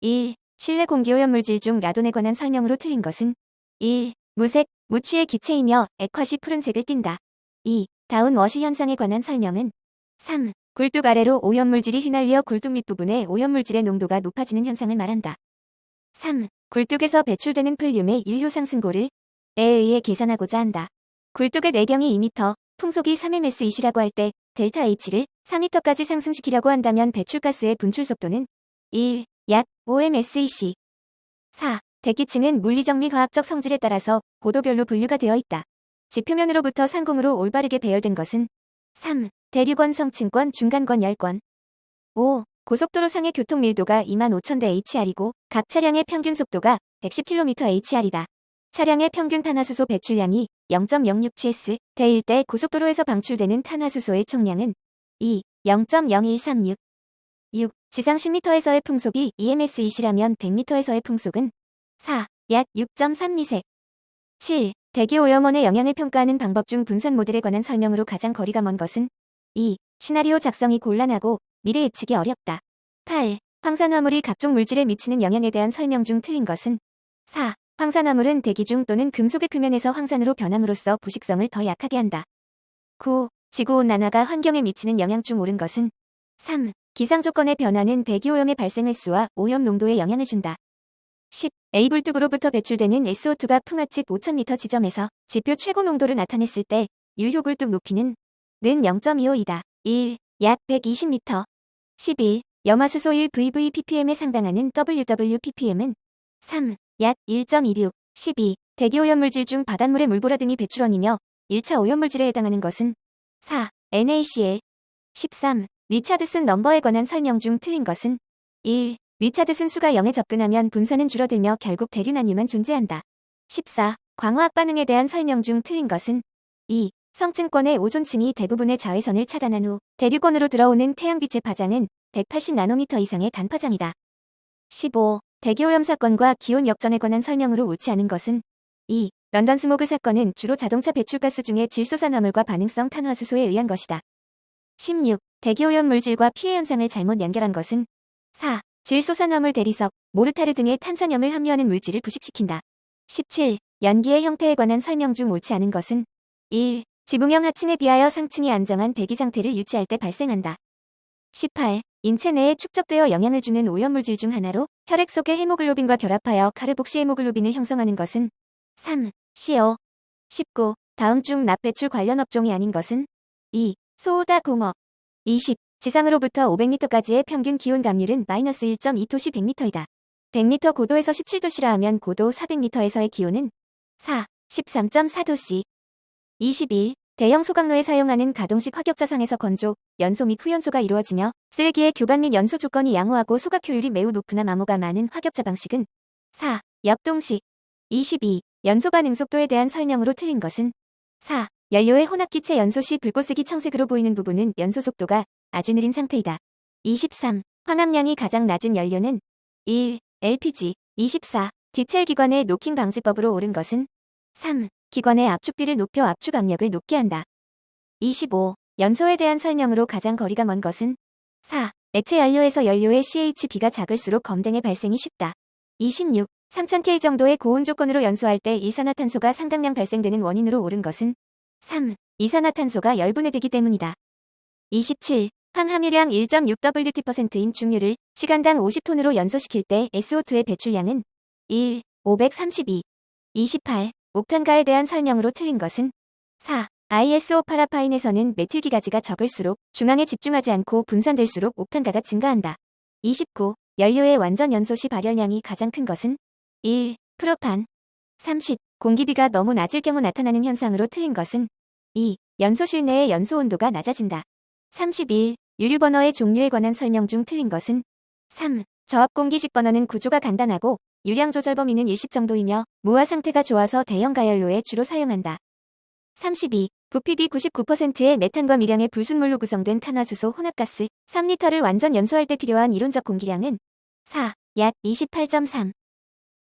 1. 실내 공기 오염물질 중 라돈에 관한 설명으로 틀린 것은 1. 무색, 무취의 기체이며 액화시 푸른색을 띈다. 2. 다운 워시 현상에 관한 설명은 3. 굴뚝 아래로 오염물질이 휘날려 굴뚝 밑부분에 오염물질의 농도가 높아지는 현상을 말한다. 3. 굴뚝에서 배출되는 플륨의 유효 상승고를 에 의해 계산하고자 한다. 굴뚝의 내경이 2m, 풍속이 3ms이시라고 할 때 델타 H를 4m까지 상승시키려고 한다면 배출가스의 분출 속도는 1, 약 5msec. 4. 대기층은 물리적 및 화학적 성질에 따라서 고도별로 분류가 되어 있다. 지표면으로부터 상공으로 올바르게 배열된 것은 3. 대류권 성층권 중간권 열권 5. 고속도로 상의 교통 밀도가 25,000대 HR이고 각 차량의 평균 속도가 110km HR이다. 차량의 평균 탄화수소 배출량이 0.067s 대일 때 고속도로에서 방출되는 탄화수소의 총량은 2. 0.0136 6. 지상 10m에서의 풍속이 E EMS20라면 100m에서의 풍속은 4. 약 6.3미세 7. 대기 오염원의 영향을 평가하는 방법 중 분산 모델에 관한 설명으로 가장 거리가 먼 것은 2. 시나리오 작성이 곤란하고 미래 예측이 어렵다. 8. 황산화물이 각종 물질에 미치는 영향에 대한 설명 중 틀린 것은 4. 황산화물은 대기 중 또는 금속의 표면에서 황산으로 변함으로써 부식성을 더 약하게 한다. 9. 지구온난화가 환경에 미치는 영향 중 옳은 것은 3. 기상 조건의 변화는 대기오염의 발생 횟수와 오염 농도에 영향을 준다. 10. A굴뚝으로부터 배출되는 SO2가 풍화측 5000m 지점에서 지표 최고 농도를 나타냈을 때 유효굴뚝 높이는 는 0.25이다. 1. 약 120m. 11. 염화수소 1 VVppm에 상당하는 WWppm은 3. 약 1.26. 12. 대기오염물질 중 바닷물의 물보라 등이 배출원이며 1차 오염물질에 해당하는 것은 4. NaCl. 13. 리차드슨 넘버에 관한 설명 중 틀린 것은 1. 리차드슨 수가 0에 접근하면 분산은 줄어들며 결국 대류난유만 존재한다. 14. 광화학 반응에 대한 설명 중 틀린 것은 2. 성층권의 오존층이 대부분의 자외선을 차단한 후 대류권으로 들어오는 태양빛의 파장은 180나노미터 이상의 단파장이다. 15. 대기오염 사건과 기온 역전에 관한 설명으로 옳지 않은 것은 2. 런던 스모그 사건은 주로 자동차 배출가스 중에 질소산화물과 반응성 탄화수소에 의한 것이다. 16. 대기오염 물질과 피해 현상을 잘못 연결한 것은 4. 질소산화물 대리석, 모르타르 등의 탄산염을 함유하는 물질을 부식시킨다. 17. 연기의 형태에 관한 설명 중 옳지 않은 것은 1. 지붕형 하층에 비하여 상층이 안정한 대기 상태를 유지할 때 발생한다. 18. 인체 내에 축적되어 영향을 주는 오염물질 중 하나로 혈액 속의 헤모글로빈과 결합하여 카르복시 헤모글로빈을 형성하는 것은 3. CO 19. 다음 중 납 배출 관련 업종이 아닌 것은 2. 소오다 공업 20. 지상으로부터 500m까지의 평균 기온 감률은 마이너스 1.2도씨 100m이다. 100m 고도에서 17도씨라 하면 고도 400m에서의 기온은 4. 13.4도씨 21. 대형 소각로에 사용하는 가동식 화격자상에서 건조, 연소 및 후연소가 이루어지며 쓰레기의 교반 및 연소 조건이 양호하고 소각 효율이 매우 높으나 마모가 많은 화격자 방식은 4. 역동식 22. 연소 반응 속도에 대한 설명으로 틀린 것은 4. 연료의 혼합기체 연소 시 불꽃색이 청색으로 보이는 부분은 연소 속도가 아주 느린 상태이다. 23. 환압량이 가장 낮은 연료는 1. LPG 24. 디첼 기관의 노킹 방지법으로 옳은 것은 3. 기관의 압축비를 높여 압축 압력을 높게 한다. 25. 연소에 대한 설명으로 가장 거리가 먼 것은 4. 액체 연료에서 연료의 CHB가 작을수록 검댕의 발생이 쉽다. 26. 3000K 정도의 고온 조건으로 연소할 때 일산화탄소가 상당량 발생되는 원인으로 옳은 것은 3. 이산화탄소가 열분해 되기 때문이다. 27. 항함유량 1.6WT%인 중유를 시간당 50톤으로 연소시킬 때 SO2의 배출량은 1. 532. 28. 옥탄가에 대한 설명으로 틀린 것은 4. ISO 파라파인에서는 메틸기가지가 적을수록 중앙에 집중하지 않고 분산될수록 옥탄가가 증가한다. 29. 연료의 완전 연소 시 발열량이 가장 큰 것은 1. 프로판 30. 공기비가 너무 낮을 경우 나타나는 현상으로 틀린 것은 2. 연소실 내의 연소 온도가 낮아진다. 31. 유류 버너의 종류에 관한 설명 중 틀린 것은 3. 저압 공기식 버너는 구조가 간단하고 유량 조절 범위는 일식 정도이며 무화 상태가 좋아서 대형 가열로에 주로 사용한다. 32. 부피비 99%의 메탄과 미량의 불순물로 구성된 탄화수소 혼합가스 3리터를 완전 연소할 때 필요한 이론적 공기량은 4. 약 28.3.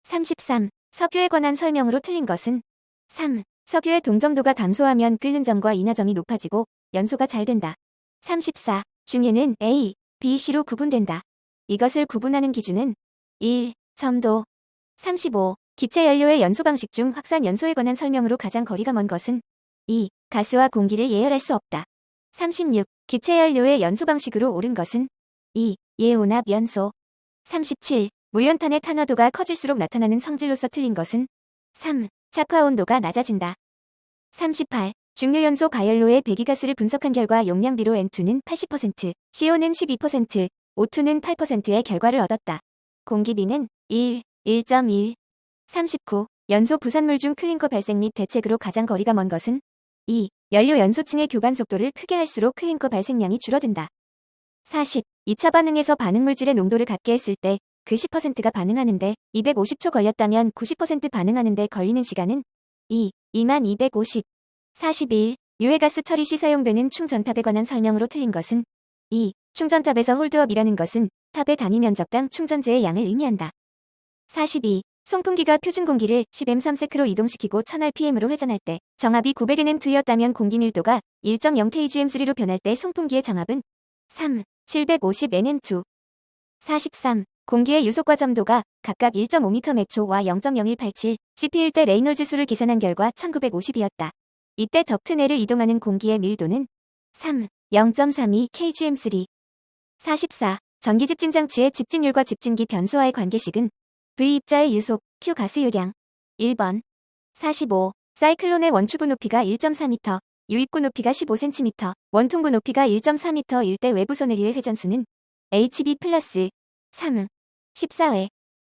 33. 석유에 관한 설명으로 틀린 것은 3. 석유의 동점도가 감소하면 끓는 점과 인하점이 높아지고 연소가 잘 된다. 34. 중유는 A, B, C로 구분된다. 이것을 구분하는 기준은 1. 점도 35. 기체 연료의 연소 방식 중 확산 연소에 관한 설명으로 가장 거리가 먼 것은 2. 가스와 공기를 예열할 수 없다. 36. 기체 연료의 연소 방식으로 옳은 것은 2. 예온압 연소 37. 무연탄의 탄화도가 커질수록 나타나는 성질로서 틀린 것은 3. 착화 온도가 낮아진다. 38. 중류연소 가연로의 배기가스를 분석한 결과 용량비로 N2는 80%, CO 는 12%, O2는 8%의 결과를 얻었다. 공기비는 1, 1.1. 39. 연소 부산물 중 클링커 발생 및 대책으로 가장 거리가 먼 것은 2. 연료 연소층의 교반 속도를 크게 할수록 클링커 발생량이 줄어든다. 40. 2차 반응에서 반응물질의 농도를 같게 했을 때 그 10%가 반응하는데 250초 걸렸다면 90% 반응하는데 걸리는 시간은 2. 2만 250. 41. 유해가스 처리 시 사용되는 충전탑에 관한 설명으로 틀린 것은 2. 충전탑에서 홀드업이라는 것은 탑의 단위 면적당 충전재의 양을 의미한다. 42. 송풍기가 표준 공기를 10m3세크로 이동시키고 1000rpm으로 회전할 때 정압이 900nm2였다면 공기 밀도가 1.0kgm3로 변할 때 송풍기의 정압은 3. 750nm2. 43. 공기의 유속과 점도가 각각 1.5m/m와 0.0187 cp일 때 레이놀즈 수를 계산한 결과 1950이었다. 이때 덕트 내를 이동하는 공기의 밀도는 3. 0.32 kgm3. 44. 전기 집진 장치의 집진율과 집진기 변수와의 관계식은 V 입자의 유속, Q 가스 유량. 1번. 45. 사이클론의 원추부 높이가 1.4m, 유입구 높이가 15cm, 원통부 높이가 1.4m일 때 외부 소내리의 회전수는 HB 플러스 3. 14회.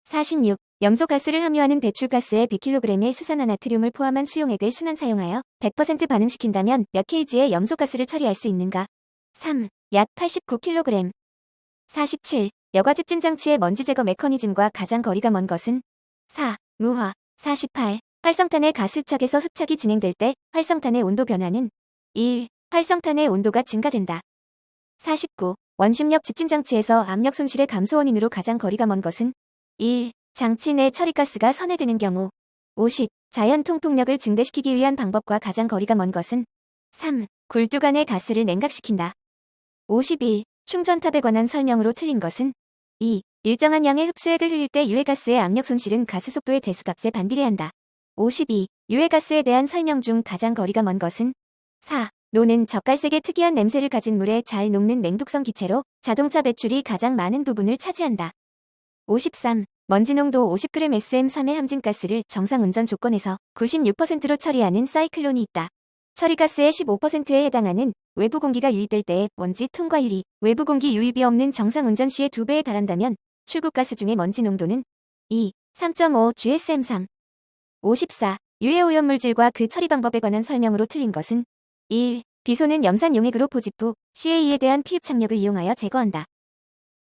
46. 염소가스를 함유하는 배출가스에 100kg의 수산화나트륨을 포함한 수용액을 순환 사용하여 100% 반응시킨다면 몇 kg의 염소가스를 처리할 수 있는가? 3. 약 89kg. 47. 여과 집진 장치의 먼지 제거 메커니즘과 가장 거리가 먼 것은 4. 무화. 48. 활성탄의 가스 흡착에서 흡착이 진행될 때 활성탄의 온도 변화는 1. 활성탄의 온도가 증가된다. 49. 원심력 집진 장치에서 압력 손실의 감소 원인으로 가장 거리가 먼 것은 1. 장치 내 처리가스가 선회되는 경우 50. 자연 통풍력을 증대시키기 위한 방법과 가장 거리가 먼 것은 3. 굴뚝 안의 가스를 냉각시킨다. 51. 충전탑에 관한 설명으로 틀린 것은 2. 일정한 양의 흡수액을 흘릴 때 유해가스의 압력 손실은 가스 속도의 대수값에 반비례한다. 52. 유해가스에 대한 설명 중 가장 거리가 먼 것은 4. 노는 젓갈색의 특이한 냄새를 가진 물에 잘 녹는 맹독성 기체로 자동차 배출이 가장 많은 부분을 차지한다. 53. 먼지 농도 50g SM3의 함진가스를 정상 운전 조건에서 96%로 처리하는 사이클론이 있다. 처리가스의 15%에 해당하는 외부 공기가 유입될 때의 먼지 통과율이 외부 공기 유입이 없는 정상 운전 시의 2배에 달한다면 출국가스 중의 먼지 농도는 2, 3.5 GSM3. 54. 유해 오염물질과 그 처리 방법에 관한 설명으로 틀린 것은 1. 비소는 염산 용액으로 포집 후 CAE에 대한 피흡 착력을 이용하여 제거한다.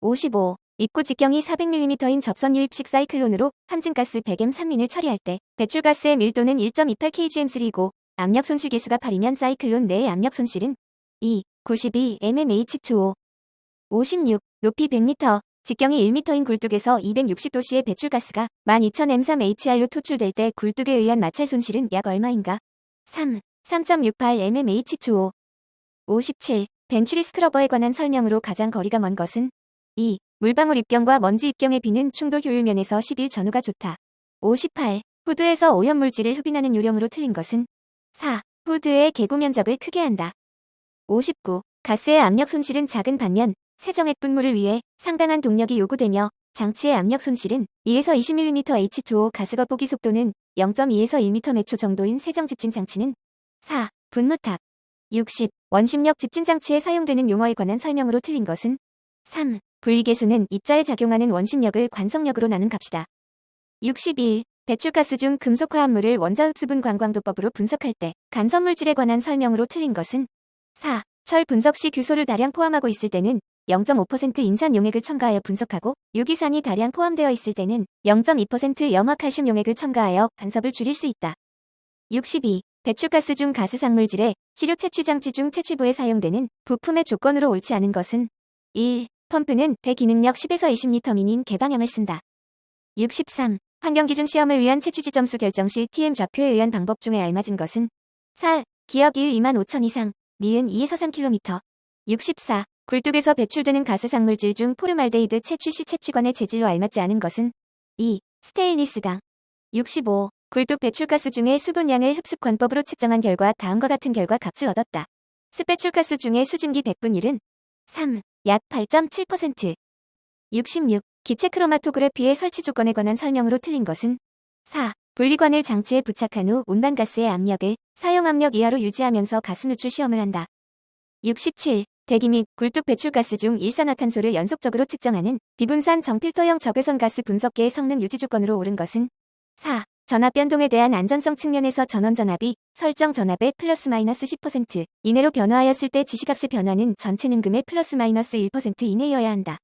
55. 입구 직경이 400mm인 접선 유입식 사이클론으로 함진가스 100M 3린을 처리할 때 배출가스의 밀도는 1.28kgm3이고 압력 손실 계수가 8이면 사이클론 내의 압력 손실은 2. 92 mmH2O 56. 높이 100m, 직경이 1m인 굴뚝에서 260도씨의 배출가스가 12000M3HR로 토출될 때 굴뚝에 의한 마찰 손실은 약 얼마인가? 3. 3.68 mmH2O 57. 벤츄리 스크러버에 관한 설명으로 가장 거리가 먼 것은 2. 물방울 입경과 먼지 입경의 비는 충돌 효율 면에서 11 전후가 좋다. 58. 후드에서 오염물질을 흡인하는 요령으로 틀린 것은 4. 후드의 개구 면적을 크게 한다. 59. 가스의 압력 손실은 작은 반면 세정액 분무를 위해 상당한 동력이 요구되며 장치의 압력 손실은 2에서 20mm H2O 가스 겉보기 속도는 0.2에서 1m/초 정도인 세정 집진 장치는 4. 분무탑 60. 원심력 집진 장치에 사용되는 용어에 관한 설명으로 틀린 것은 3. 분리계수는 입자에 작용하는 원심력을 관성력으로 나눈 값이다. 61. 배출가스 중 금속 화합물을 원자흡수분 관광도법으로 분석할 때 간섭물질에 관한 설명으로 틀린 것은 4. 철 분석 시 규소를 다량 포함하고 있을 때는 0.5% 인산 용액을 첨가하여 분석하고 유기산이 다량 포함되어 있을 때는 0.2% 염화칼슘 용액을 첨가하여 간섭을 줄일 수 있다. 62. 배출가스 중 가스상물질에 시료 채취 장치 중 채취부에 사용되는 부품의 조건으로 옳지 않은 것은 1. 펌프는 배 기능력 10에서 20리터 미닌 개방형을 쓴다. 63. 환경기준 시험을 위한 채취지 점수 결정 시 TM 좌표에 의한 방법 중에 알맞은 것은 4. 기억 1 2만 5천 이상, 니은 2에서 3km. 64. 굴뚝에서 배출되는 가스 상물질 중 포르말데히드 채취 시 채취관의 재질로 알맞지 않은 것은 2. 스테인리스강 65. 굴뚝 배출가스 중의 수분량을 흡습 관법으로 측정한 결과 다음과 같은 결과 값을 얻었다. 습배출가스 중의 수증기 100분 1은 3. 약 8.7%. 66. 기체 크로마토그래피의 설치 조건에 관한 설명으로 틀린 것은 4. 분리관을 장치에 부착한 후 운반가스의 압력을 사용 압력 이하로 유지하면서 가스 누출 시험을 한다. 67. 대기 및 굴뚝 배출가스 중 일산화탄소를 연속적으로 측정하는 비분산 정필터형 적외선 가스 분석계의 성능 유지 조건으로 옳은 것은 4. 전압 변동에 대한 안전성 측면에서 전원 전압이 설정 전압의 플러스 마이너스 10% 이내로 변화하였을 때 지시값의 변화는 전체 능금의 플러스 마이너스 1% 이내여야 한다.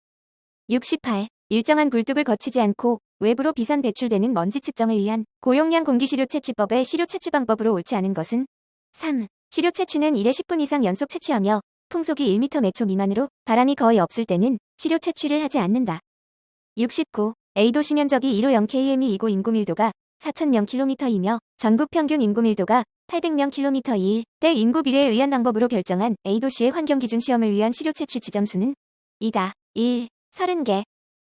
68. 일정한 굴뚝을 거치지 않고 외부로 비산 배출되는 먼지 측정을 위한 고용량 공기시료 채취법의 시료 채취 방법으로 옳지 않은 것은 3. 시료 채취는 1에 10분 이상 연속 채취하며 풍속이 1m 매초 미만으로 바람이 거의 없을 때는 시료 채취를 하지 않는다. 69. A도시 면적이 1호 0km이고 인구 밀도가 4,000명km이며 전국 평균 인구 밀도가 800명km일 때 인구 비례에 의한 방법으로 결정한 A도시의 환경 기준 시험을 위한 시료 채취 지점수는 2다. 1. 30개.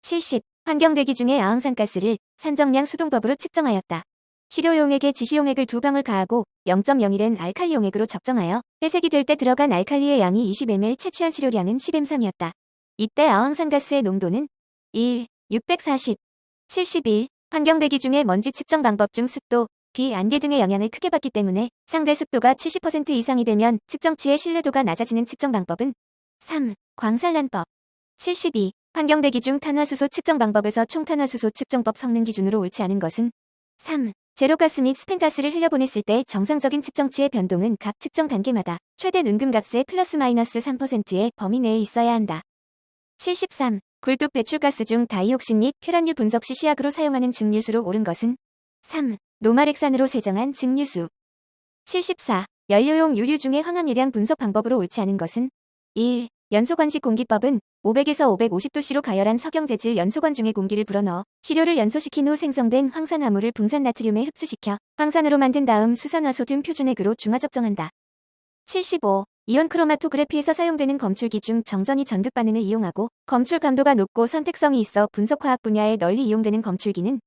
70. 환경 대기 중에 아황산가스를 산정량 수동법으로 측정하였다. 시료용액에 지시용액을 두 방울 가하고 0.01엔 알칼리 용액으로 적정하여 회색이 될 때 들어간 알칼리의 양이 20ml 채취한 시료량은 10m3이었다. 이때 아황산가스의 농도는 1. 640. 71. 환경 대기 중에 먼지 측정 방법 중 습도, 비, 안개 등의 영향을 크게 받기 때문에 상대 습도가 70% 이상이 되면 측정치의 신뢰도가 낮아지는 측정 방법은 3. 광산란법 72. 환경 대기 중 탄화수소 측정 방법에서 총탄화수소 측정법 성능 기준으로 옳지 않은 것은 3. 제로가스 및 스펜가스를 흘려보냈을 때 정상적인 측정치의 변동은 각 측정 단계마다 최대 능금값의 플러스 마이너스 3%의 범위 내에 있어야 한다. 73. 굴뚝 배출가스 중 다이옥신 및 퓨란유 분석 시 시약으로 사용하는 증류수로 옳은 것은 3. 노말액산으로 세정한 증류수 74. 연료용 유류 중의 황암유량 분석 방법으로 옳지 않은 것은 1. 연소관식 공기법은 500에서 550도씨로 가열한 석영재질 연소관 중에 공기를 불어넣어 시료를 연소시킨 후 생성된 황산화물을 분산 나트륨에 흡수시켜 황산으로 만든 다음 수산화소듐 표준액으로 중화 적정한다. 75. 이온 크로마토그래피에서 사용되는 검출기 중 정전이 전극 반응을 이용하고 검출 감도가 높고 선택성이 있어 분석화학 분야에 널리 이용되는 검출기는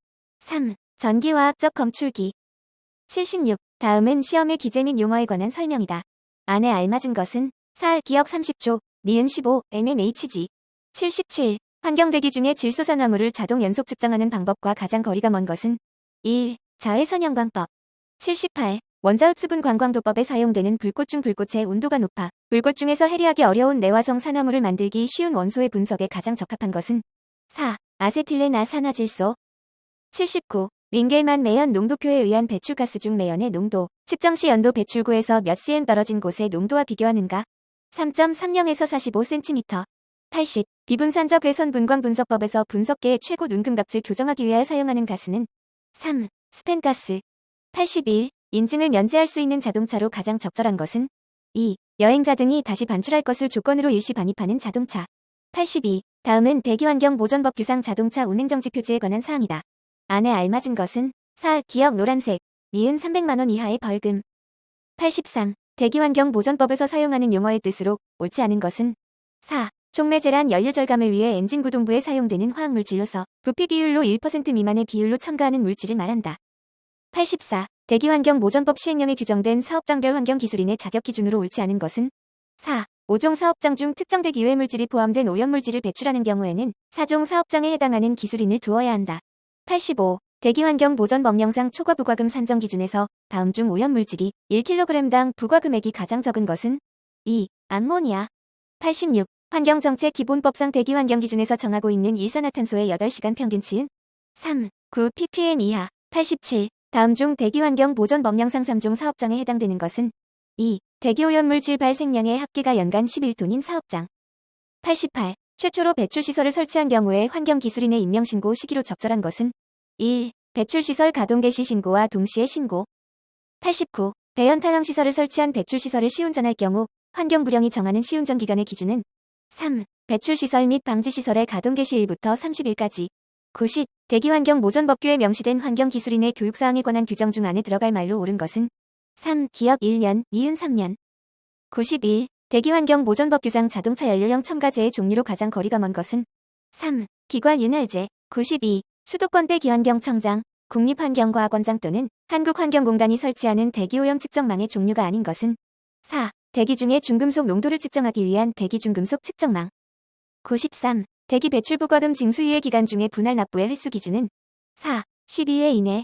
3. 전기화학적 검출기 76. 다음은 시험의 기재 및 용어에 관한 설명이다. 안에 알맞은 것은 4. 기억 30초, 니은 15, mmHg 77. 환경대기 중에 질소산화물을 자동 연속 측정하는 방법과 가장 거리가 먼 것은 1. 자외선형광법 78. 원자흡수분 관광도법에 사용되는 불꽃 중 불꽃의 온도가 높아 불꽃 중에서 해리하기 어려운 내화성 산화물을 만들기 쉬운 원소의 분석에 가장 적합한 것은 4. 아세틸렌 아산화질소 79. 링겔만 매연 농도표에 의한 배출가스 중 매연의 농도, 측정 시 연도 배출구에서 몇 cm 떨어진 곳의 농도와 비교하는가? 3.30에서 45cm. 80. 비분산적 외선 분광 분석법에서 분석계의 최고 눈금값을 교정하기 위하여 사용하는 가스는 3. 스펜가스. 81. 인증을 면제할 수 있는 자동차로 가장 적절한 것은 2. 여행자 등이 다시 반출할 것을 조건으로 일시 반입하는 자동차. 82. 다음은 대기환경 보전법 규상 자동차 운행정지 표지에 관한 사항이다. 안에 알맞은 것은 4. 기억 노란색, 니은 300만원 이하의 벌금. 83. 대기환경 보전법에서 사용하는 용어의 뜻으로 옳지 않은 것은 4. 촉매제란 연료 절감을 위해 엔진 구동부에 사용되는 화학물질로서 부피 비율로 1% 미만의 비율로 첨가하는 물질을 말한다. 84. 대기환경 보전법 시행령에 규정된 사업장별 환경 기술인의 자격 기준으로 옳지 않은 것은 4. 5종 사업장 중 특정대 기회물질이 포함된 오염물질을 배출하는 경우에는 4종 사업장에 해당하는 기술인을 두어야 한다. 85. 대기환경 보전 법령상 초과 부과금 산정 기준에서 다음 중 오염물질이 1kg당 부과금액이 가장 적은 것은 2. 암모니아 86. 환경정책 기본법상 대기환경 기준에서 정하고 있는 일산화탄소의 8시간 평균치은 3. 9 ppm 이하 87. 다음 중 대기환경 보전 법령상 3종 사업장에 해당되는 것은 2. 대기오염물질 발생량의 합계가 연간 11톤인 사업장 88. 최초로 배출시설을 설치한 경우에 환경기술인의 임명신고 시기로 적절한 것은 1. 배출시설 가동 개시 신고와 동시에 신고 89. 배연타항시설을 설치한 배출시설을 시운전할 경우 환경부령이 정하는 시운전 기간의 기준은 3. 배출시설 및 방지시설의 가동 개시일부터 30일까지 90. 대기환경 모전법규에 명시된 환경기술인의 교육사항에 관한 규정 중 안에 들어갈 말로 옳은 것은 3. 기억 1년, 니은 3년 91. 대기환경 보존법 규상 자동차 연료형 첨가제의 종류로 가장 거리가 먼 것은 3. 기관 윤활제 92. 수도권 대 기환경청장, 국립환경과학원장 또는 한국환경공단이 설치하는 대기오염 측정망의 종류가 아닌 것은 4. 대기 중의 중금속 농도를 측정하기 위한 대기 중금속 측정망 93. 대기 배출 부과금 징수유예 기간 중에 분할 납부의 횟수 기준은 4. 12회 이내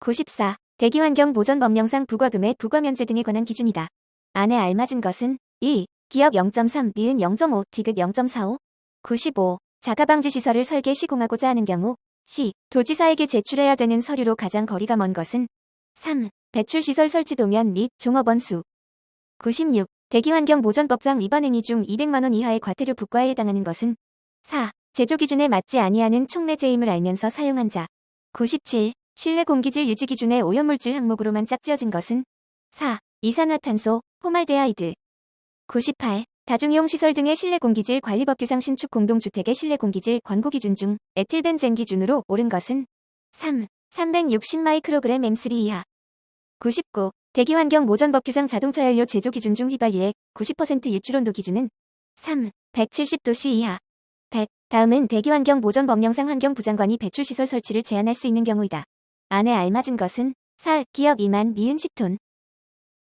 94. 대기환경 보전 법령상 부과금의 부과 면제 등에 관한 기준이다. 안에 알맞은 것은 2. 기억 0.3, 미은 0.5, 디귿 0.45 95. 자가방지 시설을 설계 시공하고자 하는 경우 시. 도지사에게 제출해야 되는 서류로 가장 거리가 먼 것은 3. 배출시설 설치 도면 및 종업원 수 96. 대기환경 보전법상 위반 행위 중 200만원 이하의 과태료 부과에 해당하는 것은 4. 제조 기준에 맞지 아니하는 촉매제임을 알면서 사용한 자 97. 실내 공기질 유지 기준의 오염물질 항목으로만 짝지어진 것은 4. 이산화탄소, 포말데하이드 98. 다중이용 시설 등의 실내 공기질 관리법 규상 신축 공동주택의 실내 공기질 권고 기준 중 에틸벤젠 기준으로 옳은 것은 3. 360 마이크로그램 M3 이하 99. 대기환경 모전법 규상 자동차 연료 제조 기준 중 휘발유의 90% 유출 온도 기준은 3. 170도씨 이하 100. 다음은 대기환경 보전 법령상 환경부장관이 배출시설 설치를 제한할 수 있는 경우이다. 안에 알맞은 것은 4. 기억 2만 미은 10톤